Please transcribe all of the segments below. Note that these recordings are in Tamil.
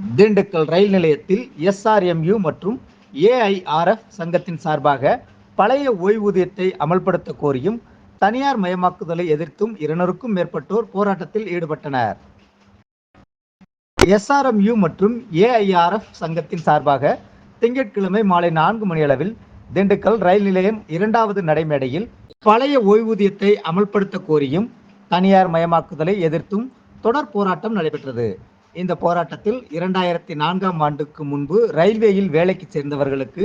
திண்டுக்கல் ரயில் நிலையத்தில் எஸ்ஆர்எம்யூ மற்றும் ஏஐஆர்எஃப் சங்கத்தின் சார்பாக பழைய ஓய்வூதியத்தை அமல்படுத்த கோரியும் தனியார் மயமாக்குதலை எதிர்த்தும் இருநூறுக்கும் மேற்பட்டோர் போராட்டத்தில் ஈடுபட்டனர். எஸ்ஆர்எம்யூ மற்றும் ஏஐஆர்எஃப் சங்கத்தின் சார்பாக திங்கட்கிழமை மாலை நான்கு மணியளவில் திண்டுக்கல் ரயில் நிலையம் இரண்டாவது நடைமேடையில் பழைய ஓய்வூதியத்தை அமல்படுத்த கோரியும் தனியார் மயமாக்குதலை எதிர்த்தும் தொடர் போராட்டம் நடைபெற்றது. இந்த போராட்டத்தில் இரண்டாயிரத்தி நான்காம் ஆண்டுக்கு முன்பு ரயில்வேயில் வேலைக்கு சேர்ந்தவர்களுக்கு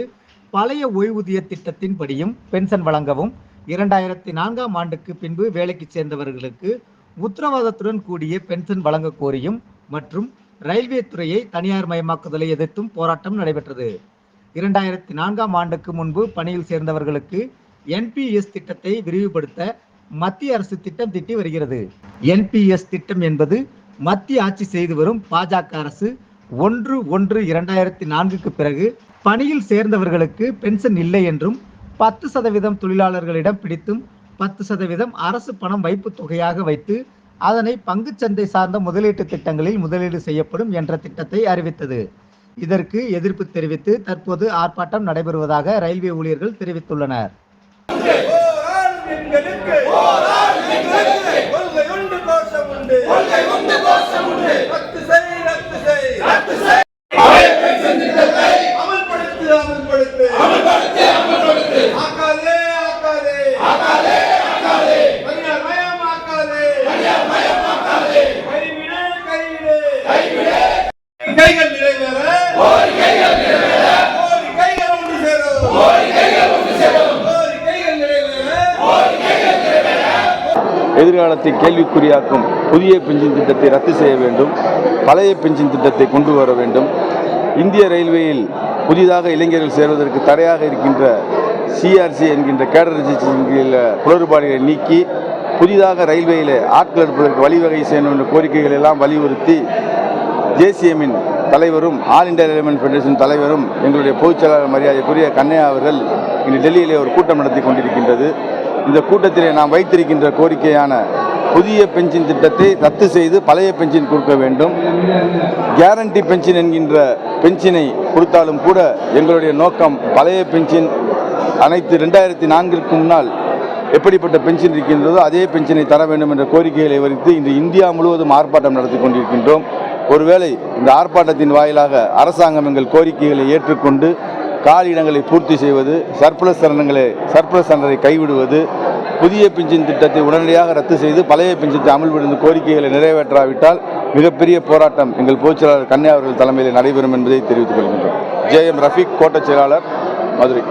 பழைய ஓய்வூதிய திட்டத்தின்படியும் பென்ஷன் வழங்கவும் இரண்டாயிரத்தி நான்காம் ஆண்டுக்கு பின்பு வேலைக்கு சேர்ந்தவர்களுக்கு உத்தரவாதத்துடன் கூடிய பென்ஷன் வழங்க கோரியும் மற்றும் ரயில்வே துறையை தனியார் மயமாக்குதலை எதிர்த்தும் போராட்டம் நடைபெற்றது. இரண்டாயிரத்தி நான்காம் ஆண்டுக்கு முன்பு பணியில் சேர்ந்தவர்களுக்கு என்பிஎஸ் திட்டத்தை விரிவுபடுத்த மத்திய அரசு திட்டம் திட்டி வருகிறது. என்பிஎஸ் திட்டம் என்பது மத்திய ஆட்சி செய்து வரும் பாஜக அரசு ஒன்று ஒன்று இரண்டாயிரத்தி நான்குக்கு பிறகு பணியில் சேர்ந்தவர்களுக்கு பென்ஷன் இல்லை என்றும் பத்து சதவீதம் தொழிலாளர்களிடம் பிடித்தும் பத்து சதவீதம் அரசு பணம் வைப்பு தொகையாக வைத்து அதனை பங்குச்சந்தை சார்ந்த முதலீட்டு திட்டங்களில் முதலீடு செய்யப்படும் என்ற திட்டத்தை அறிவித்தது. இதற்கு எதிர்ப்பு தெரிவித்து தற்போது ஆர்ப்பாட்டம் நடைபெறுவதாக ரயில்வே ஊழியர்கள் தெரிவித்துள்ளனர் போராடும் எங்களுக்கு கொள்கை உண்டு கோஷம் உண்டு. கொள்கை உண்டு கோஷம் உண்டு. ரத்து செய் ரத்து செய். ரத்து செய். அமல்படுத்து அமல்படுத்து. அமல்படுத்து அமல்படுத்து. ஆக்காதே ஆக்காதே. ஆக்காதே ஆக்காதே. தனியார் மயம் ஆக்காதே தனியார் மயம் ஆக்காதே கைவிடு கைவிடு. கைவிடு. கைகள் நிறைவேற. கோரிக்கைகள் ஒன்று சேரும் கோரிக்கைகள் ஒன்று சேரும் கோரிக்கைகள் நிறைவேற எதிர்காலத்தை கேள்விக்குறியாக்கும் புதிய பென்ஷன் திட்டத்தை ரத்து செய்ய வேண்டும். பழைய பென்ஷன் திட்டத்தை கொண்டு வர வேண்டும். இந்திய ரயில்வேயில் புதிதாக இளைஞர்கள் சேர்வதற்கு தடையாக இருக்கின்ற சிஆர்சி என்கின்ற கேடர் என்கின்ற குளறுபாடுகளை நீக்கி புதிதாக ரயில்வேயில் ஆட்கள் எடுப்பதற்கு வழிவகை செய்யணும் என்ற கோரிக்கைகள் எல்லாம் வலியுறுத்தி ஜேசிஎம்மின் தலைவரும் ஆல் இண்டியா ரயில்வே ஃபெடரேஷன் தலைவரும் எங்களுடைய பொதுச் செயலாளர் மரியாதைக்குரிய கண்ணையா அவர்கள் இன்று டெல்லியிலே ஒரு கூட்டம் நடத்தி கொண்டிருக்கின்றது. இந்த கூட்டத்திலே நாம் வைத்திருக்கின்ற கோரிக்கையான புதிய பென்ஷன் திட்டத்தை ரத்து செய்து பழைய பென்ஷன் கொடுக்க வேண்டும். கேரண்டி பென்ஷன் என்கின்ற பென்ஷனை கொடுத்தாலும் கூட எங்களுடைய நோக்கம் பழைய பென்ஷன் அனைத்து ரெண்டாயிரத்தி நான்கிற்கு முன்னால் எப்படிப்பட்ட பென்ஷன் இருக்கின்றதோ அதே பென்ஷனை தர வேண்டும் என்ற கோரிக்கைகளை வரித்து இன்று இந்தியா முழுவதும் ஆர்ப்பாட்டம் நடத்தி கொண்டிருக்கின்றோம். ஒருவேளை இந்த ஆர்ப்பாட்டத்தின் வாயிலாக அரசாங்கம் எங்கள் கோரிக்கைகளை ஏற்றுக்கொண்டு காலியிடங்களை பூர்த்தி செய்வது சர்ப்ளஸ் சரணங்களை சர்ப்ளஸ் சரணரை கைவிடுவது புதிய பிஞ்சின் திட்டத்தை உடனடியாக ரத்து செய்து பழைய பென்ஷனை அமல்படுத்தும் கோரிக்கைகளை நிறைவேற்றாவிட்டால் மிகப்பெரிய போராட்டம் எங்கள் பொதுச் செயலாளர் கன்னியா அவர்கள் தலைமையில் நடைபெறும் என்பதை தெரிவித்துக் கொள்கின்றோம். ஜே எம் ரஃபீக் கோட்டச் செயலாளர் மதுரை.